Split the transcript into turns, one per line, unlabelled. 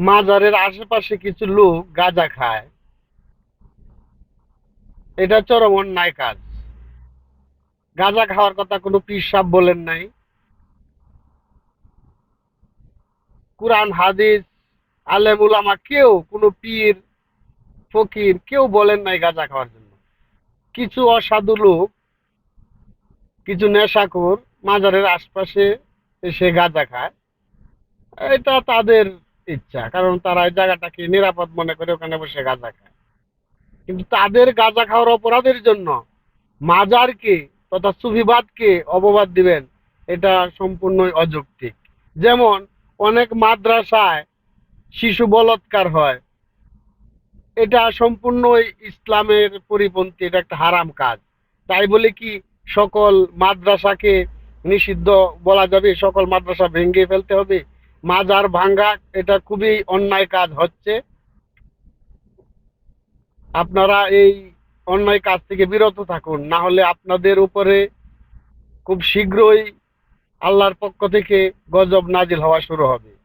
মাজারের আশেপাশে কিছু লোক গাঁজা খায়। এটা চরম অন্যায় কাজ। গাঁজা খাওয়ার কথা কোনো পীর সাহেব বলেন নাই। কোরআন, হাদিস আলেম উলামা কেউ, কোনো পীর, ফকির কেউ বলেন নাই গাঁজা খাওয়ার জন্য। কিছু অসাধু লোক, কিছু নেশাখোর মাজারের আশপাশে এসে গাঁজা খায়। এটা তাদের ইচ্ছা, কারণ তারা এই জায়গাটাকে নিরাপদ মনে করে ওখানে বসে গাঁজা খায়। কিন্তু তাদের গাঁজা খাওয়ার অপরাধের জন্য মাজারকে তথা সুফিবাদকে অপবাদ দিবেন, এটা সম্পূর্ণই অযৌক্তিক। যেমন অনেক মাদ্রাসায় শিশু বলৎকার হয়, এটা সম্পূর্ণই ইসলামের পরিপন্থী, এটা একটা হারাম কাজ। তাই বলে কি সকল মাদ্রাসাকে নিষিদ্ধ বলা যাবে, সকল মাদ্রাসা ভেঙে ফেলতে হবে? মাজার ভাঙ্গা, এটা খুবই অন্যায় কাজ হচ্ছে। আপনারা এই অন্যায় কাজ থেকে বিরত থাকুন, না হলে আপনাদের উপরে খুব শীঘ্রই আল্লাহর পক্ষ থেকে গজব নাজিল হওয়া শুরু হবে।